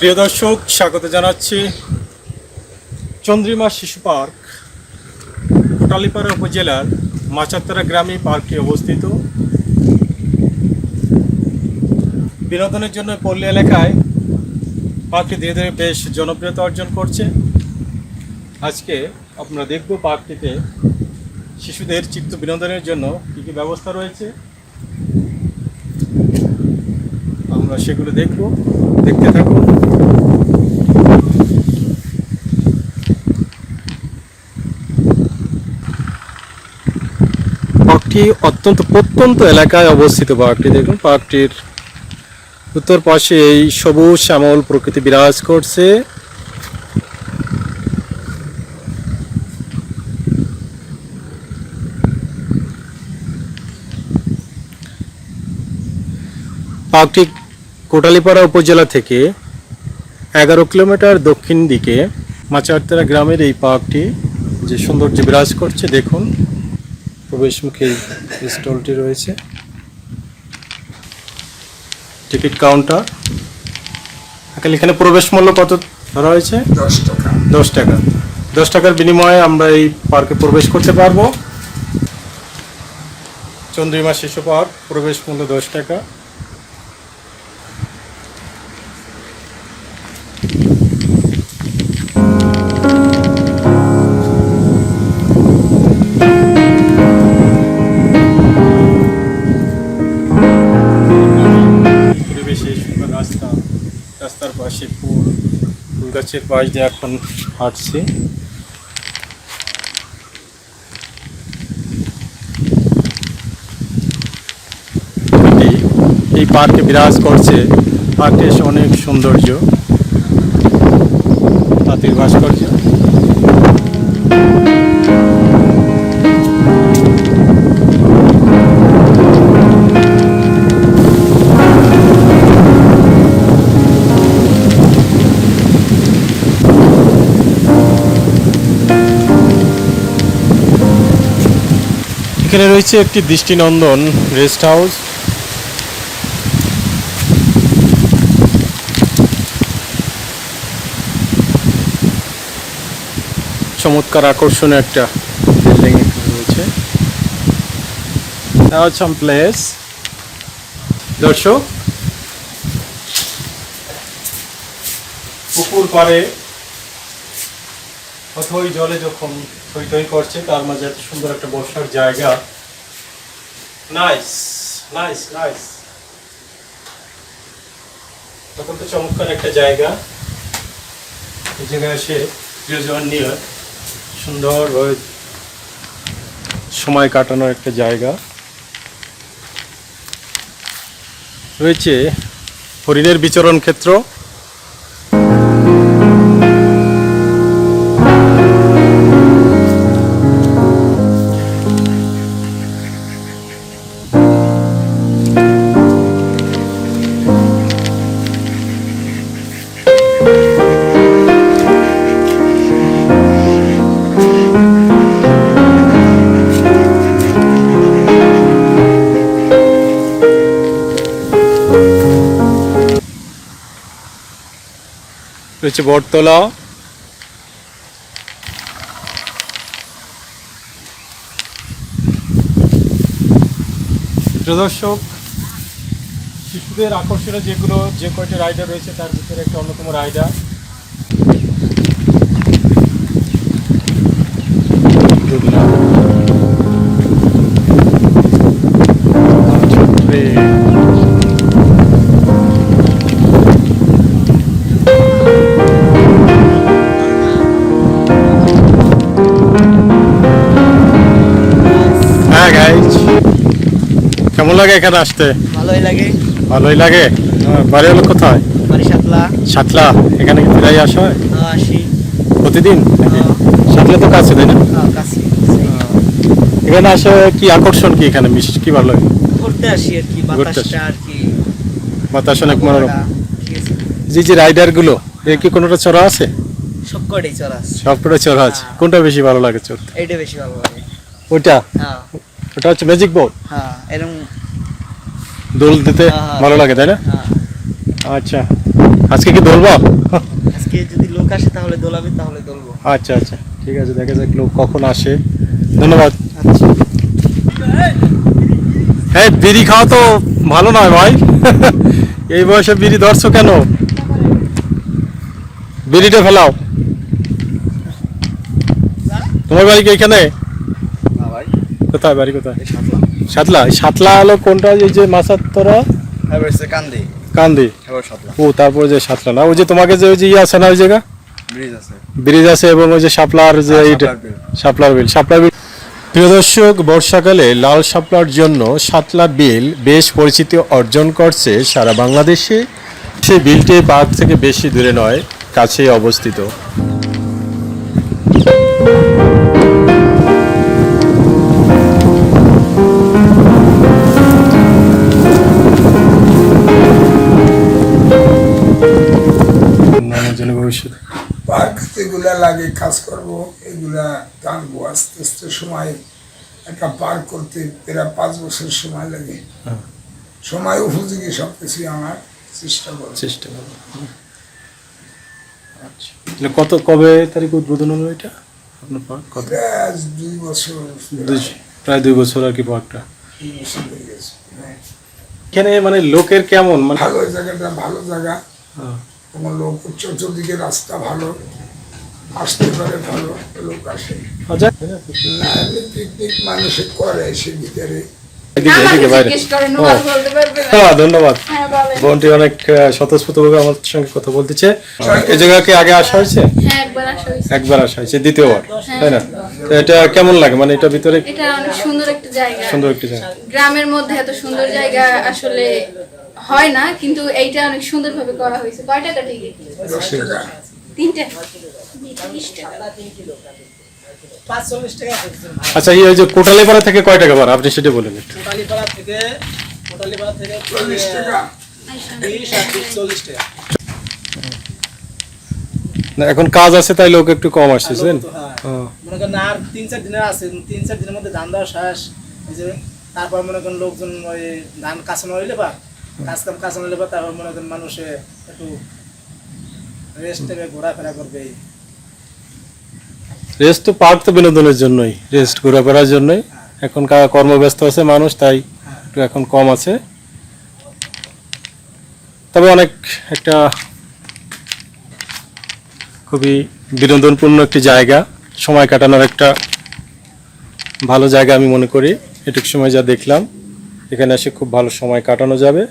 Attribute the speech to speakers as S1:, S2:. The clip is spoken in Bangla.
S1: প্রিয় দর্শক, স্বাগত জানাচ্ছি চন্দ্রিমা শিশু পার্ক, কোটালীপাড়া উপজেলার মাচাত্তারা গ্রামে পার্কটি অবস্থিত। বিনোদনের জন্য পল্লী এলাকায় পার্কটি ধীরে ধীরে বেশ জনপ্রিয়তা অর্জন করছে। আজকে আপনারা দেখব পার্কটিতে শিশুদের চিত্ত বিনোদনের জন্য কী কী ব্যবস্থা রয়েছে। আমরা সেগুলো দেখব দেখতে থাকুন পার্কটি অত্যন্ত প্রত্যন্ত এলাকায় অবস্থিত পার্কটি। দেখুন, পার্কটির উত্তর পাশে এই সবুজ শ্যামল প্রকৃতি বিরাজ করছে। পার্কটি কোটালীপাড়া উপজেলা থেকে এগারো কিলোমিটার দক্ষিণ দিকে মাচারতলা গ্রামের এই পার্কটি যে সৌন্দর্য বিরাজ করছে দেখুন প্রবেশমুখী স্টলটি রয়েছে। Ticket counter. আকাল এখানে প্রবেশ মূল্য কত ধরা হয়েছে
S2: দশ টাকা।
S1: দশ টাকা। দশ টাকার বিনিময়ে আমরা এই পার্কে প্রবেশ করতে পারব। চন্দ্রিমা শিশু পার্ক প্রবেশ মূল্য দশ টাকা। পরিবেশে সুন্দর রাস্তা, রাস্তার পাশে ফুল ফুল গাছের পাশ দিয়ে এখন হাঁটছি। এই- পার্কে বিরাজ করছে। পার্কে এসে অনেক সৌন্দর্য। হাতির ভাস্কর্য। এখানে রয়েছে একটি দৃষ্টিনন্দন রেস্ট হাউস। চমৎকার আকর্ষণীয় একটা বিল্ডিং রয়েছে। প্লেস দর্শক, পুকুর পাড়ে অথই জলে যখন থই থই করছে, তার মাঝে এত সুন্দর একটা বসার জায়গা। নাইস নাইস নাইস তখন তো চমৎকার একটা জায়গা। এই জায়গায় এসে প্রিয়জন নিয়ে সুন্দরভাবে সময় কাটানোর একটা জায়গা। রয়েছে হরিণের বিচরণ ক্ষেত্র। রয়েছে বটতলা। দর্শক, শিশুদের আকর্ষণীয় যেগুলো, যে কয়টি রাইডার রয়েছে তার ভিতরে একটা অন্যতম রাইডার লাগে এখানে আসতে?
S3: ভালোই লাগে।
S1: ভালোই লাগে? বাড়ি হলো কোথায়?
S3: বাড়ি সাতলা।
S1: সাতলা। এখানে কি প্রায় আসা হয়?
S3: আহ, আসি।
S1: প্রতিদিন?
S3: হ্যাঁ।
S1: সাতলা তো কাছে তাই না?
S3: কাছে।
S1: এখানে আসে কি আকর্ষণ কি এখানে? বিশেষ কি ভালো লাগে?
S3: ঘুরতে আসি আর কি বাতাসটা আর কি।
S1: বাতাস অনেক মনোরম।
S3: আছে।
S1: যে যে রাইডারগুলো এর কি কোনোটা চড়া আছে?
S3: সব কটাই চড়াস
S1: সবকটা চড়া আছে।
S3: হ্যাঁ।
S1: কোনটা বেশি ভালো লাগে চড়তে?
S3: এইটা বেশি ভালো লাগে।
S1: ওইটা?
S3: হ্যাঁ।
S1: ওটা হচ্ছে ম্যাজিক বোর্ড
S3: হ্যাঁ এরকম
S1: দোল দিতে
S3: হ্যাঁ, হ্যাঁ।
S1: ভালো লাগে তাই না?
S3: হ্যাঁ।
S1: আচ্ছা। আজকে কি দোলবা?
S3: আজকে যদি লোক আসে তাহলে দোলাবে তাহলে দোলবো।
S1: আচ্ছা আচ্ছা। ঠিক আছে দেখা যাক লোক কখন আসে। ধন্যবাদ।
S3: আচ্ছা।
S1: হ্যাঁ বিড়ি খাওয়া তো ভালো নয় ভাই। এই বয়সে বিড়ি ধরছো কেন? বিড়িটা ফেলাও। তোমার বাড়ি কি এখানে?
S2: ভাই।
S1: কোথায় বাড়ি কোথায়?
S2: সাতলা?
S1: সাতলা হলো কোনটা? এই যে মাসার তোরা
S2: কান্দি।
S1: কান্দি।
S2: সাতলা।
S1: ও তারপরে যে সাতলা না? ওই যে তোমাকে যে ওই যে ইয়ে আছে না ওই জায়গা?
S2: ব্রিজ আছে।
S1: ব্রিজ আছে এবং ওই যে শাপলার যে
S2: শাপলার বিল।
S1: শাপলার বিল প্রিয় দর্শক বর্ষাকালে লাল শাপলার জন্য শাপলা বিল বেশ পরিচিতি অর্জন করছে সারা বাংলাদেশে। সেই বিলটি পার্ক থেকে বেশি দূরে নয় কাছেই অবস্থিত। উন্নয়নের ভবিষ্যৎ।
S4: পার্ক যেগুলা লাগে কাজ করব এগুলা টানবো আস্তে আস্তে সময় একটা পার্ক করতে প্রায় পাঁচ বছর সময় লাগে।
S1: হ্যাঁ।
S4: সময় উপযোগী সব কিছুই আমার চেষ্টা করব।
S1: চেষ্টা করব। আচ্ছা। কত কবে তারিখ উদ্বোধন হলো এটা? আপনার পার্ক কত?
S4: দুই বছর।
S1: প্রায় দুই বছর আর কি পার্কটা।
S4: হয়ে হ্যাঁ।
S1: এখানে মানে লোকের কেমন? মানে
S4: ভালো জায়গাটা ভালো জায়গা।
S1: হ্যাঁ।
S4: তোমার লোক চতুর্দিকে রাস্তা ভালো আসতে পারে ভালো লোক আসে।
S1: আচ্ছা।
S4: না এমনি পিকনিক মানুষে করে সে ভিতরে।
S5: না।
S1: হ্যাঁ ধন্যবাদ।
S5: হ্যাঁ,
S1: বোনটি অনেক স্বতঃস্ফূর্তভাবে আমার সঙ্গে কথা বলতেছে। এই জায়গাকে আগে আসা হয়েছে?
S5: হ্যাঁ, একবার আসা হয়েছে।
S1: একবার আসা হয়েছে দ্বিতীয়বার তাই না? তো এটা কেমন লাগে? মানে এটা ভিতরে
S5: এটা অনেক সুন্দর একটা জায়গা।
S1: সুন্দর একটি জায়গা।
S5: গ্রামের মধ্যে এত সুন্দর জায়গা আসলে হয় না কিন্তু এইটা অনেক সুন্দর ভাবে করা হয়েছে। কয় টাকা টিকিট তিনটে।
S1: আচ্ছা এই যে কোটালীপাড়া থেকে কয় টাকা ভাড়া? আপনি সেটা বলেন
S3: কোটালীপাড়া থেকে কোটালীপাড়া থেকে
S4: চল্লিশ টাকা।
S3: বিশ আর বিশ চল্লিশ টাকা।
S1: না এখন কাজ আছে তাই লোক একটু কম আসতেছে
S3: লোক তো, হ্যাঁ। মনে করেন আর তিন চার দিনের আছে তিন চার দিনের মধ্যে ধান দেওয়া শেষ। তারপর মনে করেন লোকজন ওই ধান কাঁচানো হইলে বা কাজ কাম বা তারপর মনে করেন মানুষে একটু রেস্ট নেবে ঘোরাফেরা করবে
S1: রেস্ট তো পার্ক তো বিনোদনের জন্যই রেস্ট ঘোরাফেরার জন্যই। এখন কর্মব্যস্ত আছে মানুষ তাই একটু এখন কম আছে। তবে অনেক একটা খুবই বিনোদনপূর্ণ একটি জায়গা সময় কাটানোর একটা ভালো জায়গা আমি মনে করি। এটুক সময় যা দেখলাম। এখানে এসে খুব ভালো সময় কাটানো যাবে।